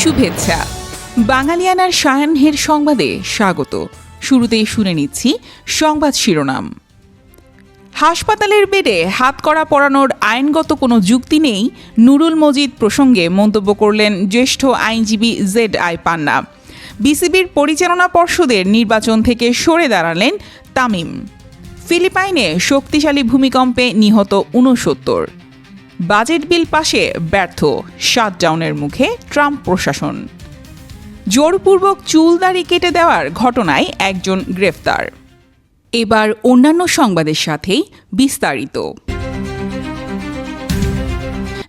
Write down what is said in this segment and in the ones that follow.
শুভেচ্ছা। বাঙালিয়ানার সায়ানহের সংবাদে স্বাগত। শুরুতেই শুনে নিচ্ছি সংবাদ শিরোনাম। হাসপাতালের বেডে হাত করা পরানোর আইনগত কোনো যুক্তি নেই, নুরুল মজিদ প্রসঙ্গে মন্তব্য করলেন জ্যেষ্ঠ আইনজীবী জেড আই পান্না। বিসিবির পরিচালনা পর্ষদের নির্বাচন থেকে সরে দাঁড়ালেন তামিম। ফিলিপাইনে শক্তিশালী ভূমিকম্পে নিহত উনসত্তর বাজেট বিল পাশে ব্যর্থ, শাটডাউনের মুখে ট্রাম্প প্রশাসন। জোরপূর্বক চুল দাড়ি কেটে দেওয়ার ঘটনায় একজন গ্রেফতার। এবার অন্যান্য সংবাদের সাথেই বিস্তারিত।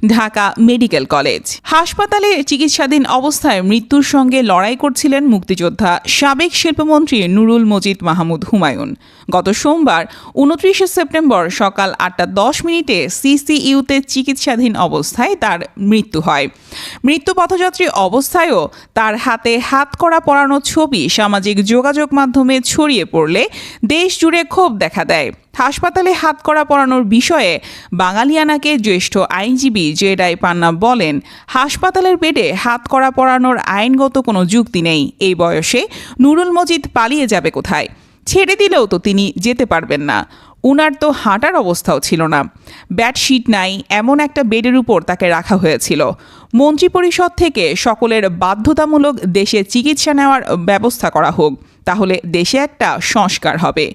Dhaka medical college. হাসপাতালে চিকিৎসাধীন অবস্থায় মৃত্যুর সঙ্গে লড়াই করছিলেন মুক্তিযোদ্ধা সাবেক শিল্পমন্ত্রী নুরুল মজিদ মাহমুদ হুমায়ুন। গত সোমবার উনত্রিশে সেপ্টেম্বর সকাল আটটা দশ মিনিটে সিসিইউতে চিকিৎসাধীন অবস্থায় তার মৃত্যু হয়। মৃত্যু পথযাত্রী অবস্থায়ও তার হাতে হাত করা পরানো ছবি সামাজিক যোগাযোগ মাধ্যমে ছড়িয়ে পড়লে দেশ জুড়ে ক্ষোভ দেখা দেয়। হাসপাতালে হাত করা পরানোর বিষয়ে বাঙালিয়ানাকে জ্যেষ্ঠ আইনজীবী জেডাই পান্না বলেন, হাসপাতালের বেডে হাত করা পরানোর আইনগত কোনো যুক্তি নেই। এই বয়সে নুরুল মজিদ পালিয়ে যাবে কোথায়? ছেড়ে দিলেও তো তিনি যেতে পারবেন না। উনার তো হাঁটার অবস্থাও ছিল না। ব্যাডশিট নাই, এমন একটা বেডের উপর তাকে রাখা হয়েছিল। মন্ত্রিপরিষদ থেকে সকলের বাধ্যতামূলক দেশে চিকিৎসা নেওয়ার ব্যবস্থা করা হোক, তাহলে দেশে একটা সংস্কার হবে।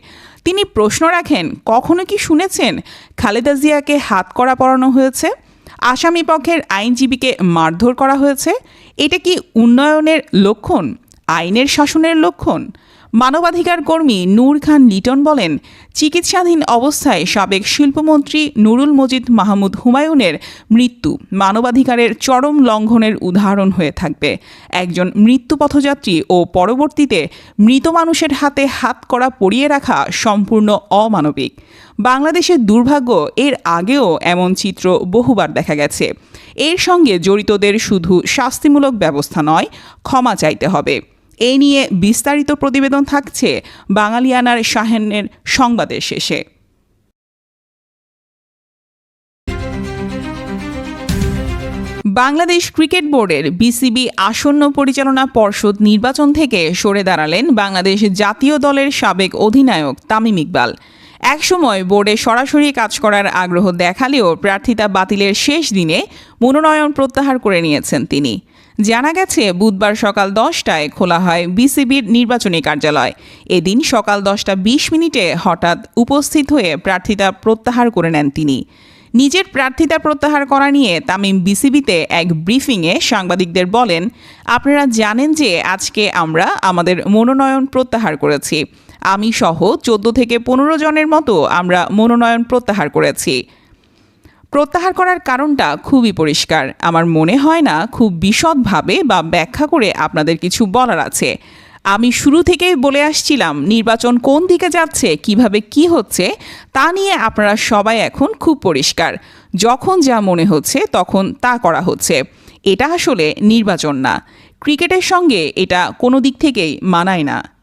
তিনি প্রশ্ন রাখেন, কখনো কি শুনেছেন খালেদা জিয়াকে হাত করা পরানো হয়েছে? আসামি পক্ষের আইনজীবীকে মারধর করা হয়েছে? এটা কি উন্নয়নের লক্ষণ? আইনের শাসনের লক্ষণ? মানবাধিকার কর্মী নূর খান লিটন বলেন, চিকিৎসাধীন অবস্থায় সাবেক শিল্পমন্ত্রী নুরুল মজিদ মাহমুদ হুমায়ুনের মৃত্যু মানবাধিকারের চরম লঙ্ঘনের উদাহরণ হয়ে থাকবে। একজন মৃত্যু পথযাত্রী ও পরবর্তীতে মৃত মানুষের হাতে হাত করা পরিয়ে রাখা সম্পূর্ণ অমানবিক। বাংলাদেশের দুর্ভাগ্য, এর আগেও এমন চিত্র বহুবার দেখা গেছে। এর সঙ্গে জড়িতদের শুধু শাস্তিমূলক ব্যবস্থা নয়, ক্ষমা চাইতে হবে। এই নিয়ে বিস্তারিত প্রতিবেদন থাকছে বাঙালিয়ানার শাহেনের সংবাদের শেষে। বাংলাদেশ ক্রিকেট বোর্ডের বিসিবি আসন্ন পরিচালনা পর্ষদ নির্বাচন থেকে সরে দাঁড়ালেন বাংলাদেশ জাতীয় দলের সাবেক অধিনায়ক তামিম ইকবাল। একসময় বোর্ডে সরাসরি কাজ করার আগ্রহ দেখালেও প্রার্থিতা বাতিলের শেষ দিনে মনোনয়ন প্রত্যাহার করে নিয়েছেন তিনি। জানা গেছে, বুধবার সকাল দশটায় খোলা হয় বিসিবির নির্বাচনী কার্যালয়। এদিন সকাল দশটা বিশ মিনিটে হঠাৎ উপস্থিত হয়ে প্রার্থিতা প্রত্যাহার করে নেন তিনি। নিজের প্রার্থিতা প্রত্যাহার করা নিয়ে তামিম বিসিবিতে এক ব্রিফিংয়ে সাংবাদিকদের বলেন, আপনারা জানেন যে আজকে আমরা আমাদের মনোনয়ন প্রত্যাহার করেছি। আমি সহ চোদ্দ থেকে পনেরো জনের মতো আমরা মনোনয়ন প্রত্যাহার করেছি। প্রত্যাহার করার কারণটা খুবই পরিষ্কার। আমার মনে হয় না খুব বিশদভাবে বা ব্যাখ্যা করে আপনাদের কিছু বলার আছে। আমি শুরু থেকেই বলে আসছিলাম নির্বাচন কোন দিকে যাচ্ছে, কীভাবে কি হচ্ছে, তা নিয়ে আপনারা সবাই এখন খুব পরিষ্কার। যখন যা মনে হচ্ছে তখন তা করা হচ্ছে। এটা আসলে নির্বাচন না। ক্রিকেটের সঙ্গে এটা কোনো দিক থেকেই মানায় না।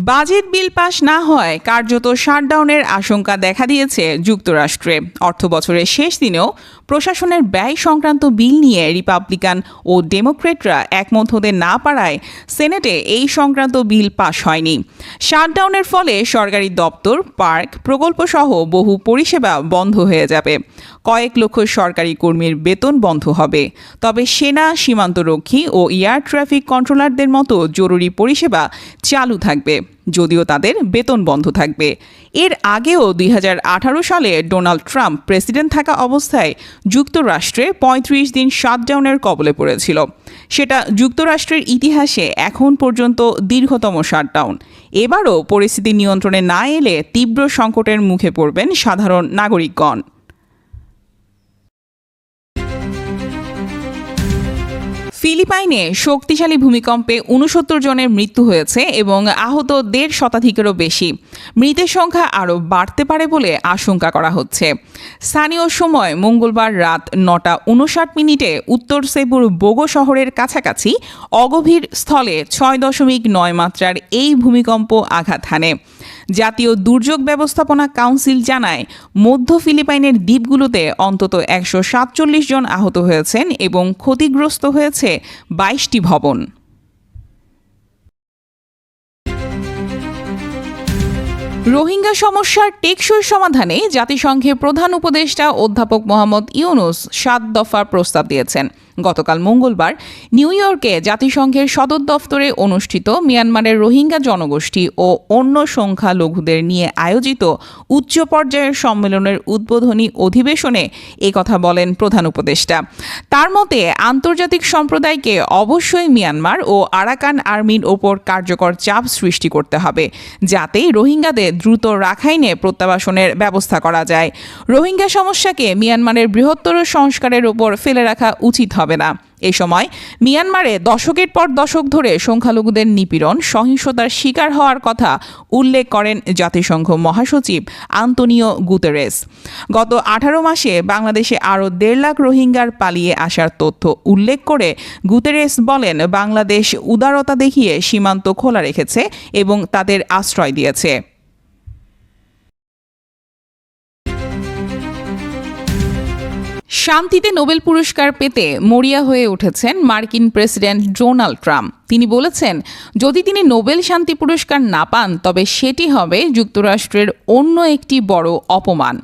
বাজেট বিল পাশ না হয় কার্যত শাটডাউনের আশঙ্কা দেখা দিয়েছে যুক্তরাষ্ট্রে। অর্থ বছরের শেষ দিনেও প্রশাসনের ব্যয় সংক্রান্ত বিল নিয়ে রিপাবলিকান ও ডেমোক্রেটরা একমত হতে না পারায় সেনেটে এই সংক্রান্ত বিল পাশ হয়নি। শাটডাউনের ফলে সরকারি দপ্তর, পার্ক, প্রকল্পসহ বহু পরিষেবা বন্ধ হয়ে যাবে। কয়েক লক্ষ সরকারি কর্মীর বেতন বন্ধ হবে। তবে সেনা, সীমান্তরক্ষী ও এয়ার ট্রাফিক কন্ট্রোলারদের মতো জরুরি পরিষেবা চালু থাকবে। যদিও তাদের বেতন বন্ধ থাকবে। এর আগেও দুই হাজার আঠারো সালে ডোনাল্ড ট্রাম্প প্রেসিডেন্ট থাকা অবস্থায় যুক্তরাষ্ট্রে ৩৫ দিন শাটডাউনের কবলে পড়েছিল। সেটা যুক্তরাষ্ট্রের ইতিহাসে এখন পর্যন্ত দীর্ঘতম শাটডাউন। এবারও পরিস্থিতি নিয়ন্ত্রণে না এলে তীব্র সংকটের মুখে পড়বেন সাধারণ নাগরিকগণ। ফিলিপাইনে শক্তিশালী ভূমিকম্পে উনসত্তর জনের মৃত্যু হয়েছে এবং আহত দেড় শতাধিকেরও বেশি। মৃতের সংখ্যা আরও বাড়তে পারে বলে আশঙ্কা করা হচ্ছে। স্থানীয় সময় মঙ্গলবার রাত নটা উনষাট মিনিটে উত্তর সেবুর বোগো শহরের কাছাকাছি অগভীর স্থলে ছয় দশমিক নয় মাত্রার এই ভূমিকম্প আঘাত হানে। জাতীয় দুর্যোগ ব্যবস্থাপনা কাউন্সিল জানায়, মধ্য ফিলিপাইনের দ্বীপগুলোতে অন্তত একশো সাতচল্লিশ জন আহত হয়েছেন এবং ক্ষতিগ্রস্ত হয়েছে বাইশটি ভবন। রোহিঙ্গা সমস্যার টেকসই সমাধানে জাতিসংঘের প্রধান উপদেষ্টা অধ্যাপক মোহাম্মদ ইউনুস সাত দফার প্রস্তাব দিয়েছেন। গতকাল মঙ্গলবার নিউ ইয়র্কে জাতিসংঘের সদর দফতরে অনুষ্ঠিত মিয়ানমারের রোহিঙ্গা জনগোষ্ঠী ও অন্য সংখ্যালঘুদের নিয়ে আয়োজিত উচ্চ পর্যায়ের সম্মেলনের উদ্বোধনী অধিবেশনে কথা বলেন প্রধান উপদেষ্টা। তার মতে, আন্তর্জাতিক সম্প্রদায়কে অবশ্যই মিয়ানমার ও আরাকান আর্মির ওপর কার্যকর চাপ সৃষ্টি করতে হবে, যাতে রোহিঙ্গাদের দ্রুত রাখাইনে প্রত্যাবাসনের ব্যবস্থা করা যায়। রোহিঙ্গা সমস্যাকে মিয়ানমারের বৃহত্তর সংস্কারের ওপর ফেলে রাখা উচিত হবে। না। এ সময় মিয়ানমারে দশকের পর দশক ধরে সংখ্যালঘুদের নিপীড়ন, সহিংসতার শিকার হওয়ার কথা উল্লেখ করেন জাতিসংঘ মহাসচিব আন্তনিও গুতেরেস। গত আঠারো মাসে বাংলাদেশে আরও দেড় লাখ রোহিঙ্গার পালিয়ে আসার তথ্য উল্লেখ করে গুতেরেস বলেন, বাংলাদেশ উদারতা দেখিয়ে সীমান্ত খোলা রেখেছে এবং তাদের আশ্রয় দিয়েছে। শান্তিতে নোবেল পুরস্কার পেতে মরিয়া হয়ে উঠেছেন মার্কিন প্রেসিডেন্ট ডোনাল্ড ট্রাম্প। তিনি বলেছেন, যদি তিনি নোবেল শান্তি পুরস্কার না পান, তবে সেটি হবে যুক্তরাষ্ট্রের অন্য একটি বড় অপমান।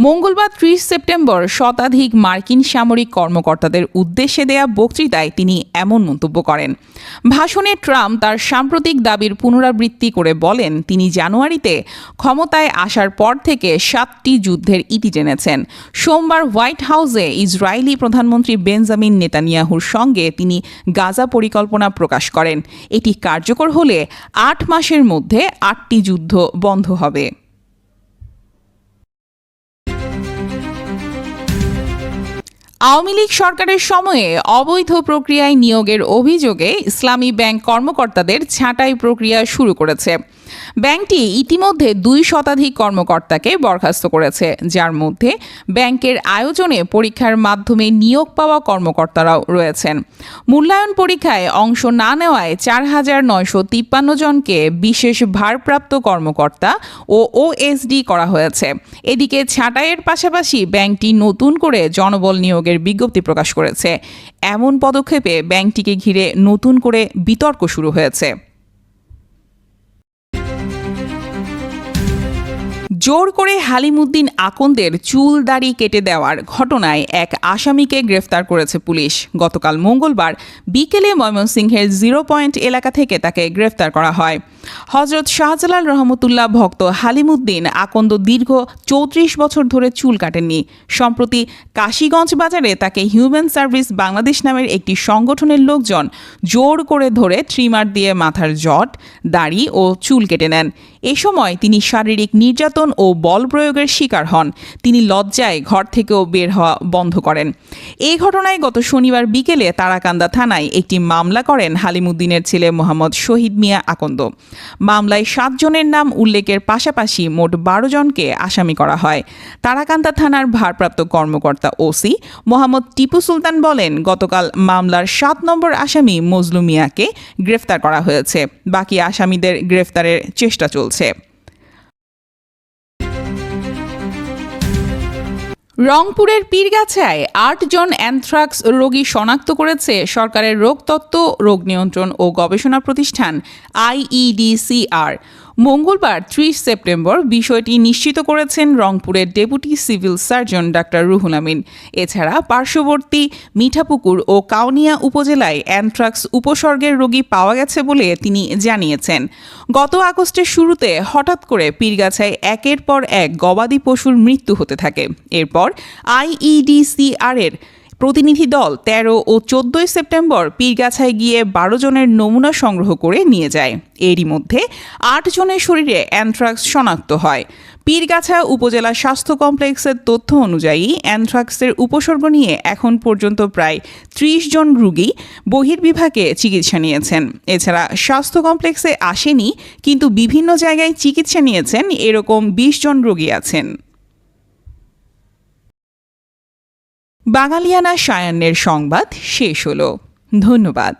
মঙ্গলবার ত্রিশ সেপ্টেম্বর শতাধিক মার্কিন সামরিক কর্মকর্তাদের উদ্দেশ্যে দেয়া বক্তৃতায় তিনি এমন মন্তব্য করেন। ভাষণে ট্রাম্প তার সাম্প্রতিক দাবির পুনরাবৃত্তি করে বলেন, তিনি জানুয়ারিতে ক্ষমতায় আসার পর থেকে সাতটি যুদ্ধের ইতি টেনেছেন। সোমবার হোয়াইট হাউসে ইসরায়েলি প্রধানমন্ত্রী বেঞ্জামিন নেতানিয়াহুর সঙ্গে তিনি গাজা পরিকল্পনা প্রকাশ করেন। এটি কার্যকর হলে আট মাসের মধ্যে আটটি যুদ্ধ বন্ধ হবে। আওয়ামী লীগ সরকারের সময়ে অবৈধ প্রক্রিয়ায় নিয়োগের অভিযোগে ইসলামী ব্যাংক কর্মকর্তাদের ছাঁটাই প্রক্রিয়া শুরু করেছে। ব্যাংকটি ইতিমধ্যে দুই শতাধিক কর্মকর্তাকে বরখাস্ত করেছে, যার মধ্যে ব্যাংকের আয়োজনে পরীক্ষার মাধ্যমে নিয়োগ পাওয়া কর্মকর্তারাও রয়েছেন। মূল্যায়ন পরীক্ষায় অংশ না নেওয়ায় চার হাজার নয়শো তিপ্পান্ন জনকে বিশেষ ভারপ্রাপ্ত কর্মকর্তা ও ওএসডি করা হয়েছে। এদিকে ছাঁটাইয়ের পাশাপাশি ব্যাংকটি নতুন করে জনবল নিয়োগের বিজ্ঞপ্তি প্রকাশ করেছে। এমন পদক্ষেপে ব্যাংকটিকে ঘিরে নতুন করে বিতর্ক শুরু হয়েছে। জোর করে হালিমুদ্দিন আকন্দের চুল দাড়ি কেটে দেওয়ার ঘটনায় এক আসামিকে গ্রেফতার করেছে পুলিশ। গতকাল মঙ্গলবার বিকেলে ময়মনসিংহের জিরো পয়েন্ট এলাকা থেকে তাকে গ্রেফতার করা হয়। হজরত শাহজালাল রহমতুল্লাহ ভক্ত হালিমুদ্দিন আকন্দ দীর্ঘ চৌত্রিশ বছর ধরে চুল কাটেননি। সম্প্রতি কাশীগঞ্জ বাজারে তাকে হিউম্যান সার্ভিস বাংলাদেশ নামের একটি সংগঠনের লোকজন জোর করে ধরে ট্রিমার দিয়ে মাথার জট, দাড়ি ও চুল কেটে নেন। এ সময় তিনি শারীরিক নির্যাতন ও বল প্রয়োগের শিকার হন। তিনি লজ্জায় ঘর থেকেও বের হওয়া বন্ধ করেন। এই ঘটনায় গত শনিবার বিকেলে তারাকান্দা থানায় একটি মামলা করেন হালিমুদ্দিনের ছেলে মোহাম্মদ শহীদ মিয়া আকন্দ। মামলায় সাতজনের নাম উল্লেখের পাশাপাশি মোট বারো জনকে আসামি করা হয়। তারাকান্দা থানার ভারপ্রাপ্ত কর্মকর্তা ওসি মোহাম্মদ টিপু সুলতান বলেন, গতকাল মামলার সাত নম্বর আসামি মজলু মিয়াকে গ্রেফতার করা হয়েছে। বাকি আসামিদের গ্রেফতারের চেষ্টা চলছে। রংপুরের পীরগাছায় আটজন অ্যানথ্রাক্স রোগী শনাক্ত করেছে সরকারের রোগতত্ত্ব, রোগ নিয়ন্ত্রণ ও গবেষণা প্রতিষ্ঠান আইইডিসিআর। মঙ্গলবার ত্রিশ সেপ্টেম্বর বিষয়টি নিশ্চিত করেছেন রংপুরের deputy civil surgeon doctor Ruhul Amin. এছাড়া পার্শ্ববর্তী মিঠাপুকুর ও কাউনিয়া উপজেলায় অ্যানথ্রাক্স উপসর্গের রোগী পাওয়া গেছে বলে তিনি জানিয়েছেন। গত আগস্টের শুরুতে হঠাৎ করে পীরগাছায় একের পর এক গবাদি পশুর মৃত্যু হতে থাকে। এরপর আইইডিসিআর এর প্রতিনিধি দল তেরো ও চোদ্দই সেপ্টেম্বর পীরগাছায় গিয়ে বারো জনের নমুনা সংগ্রহ করে নিয়ে যায়। এরই মধ্যে আট জনের শরীরে অ্যানথ্রাক্স শনাক্ত হয়। পীরগাছা উপজেলা স্বাস্থ্য কমপ্লেক্সের তথ্য অনুযায়ী অ্যানথ্রাক্সের উপসর্গ নিয়ে এখন পর্যন্ত প্রায় ত্রিশ জন রুগী বহির্বিভাগে চিকিৎসা নিয়েছেন। এছাড়া স্বাস্থ্য কমপ্লেক্সে আসেনি, কিন্তু বিভিন্ন জায়গায় চিকিৎসা নিয়েছেন, এরকম বিশ জন রোগী আছেন। বাঙালিয়ানা সায়ান্নের সংবাদ শেষ হলো। ধন্যবাদ।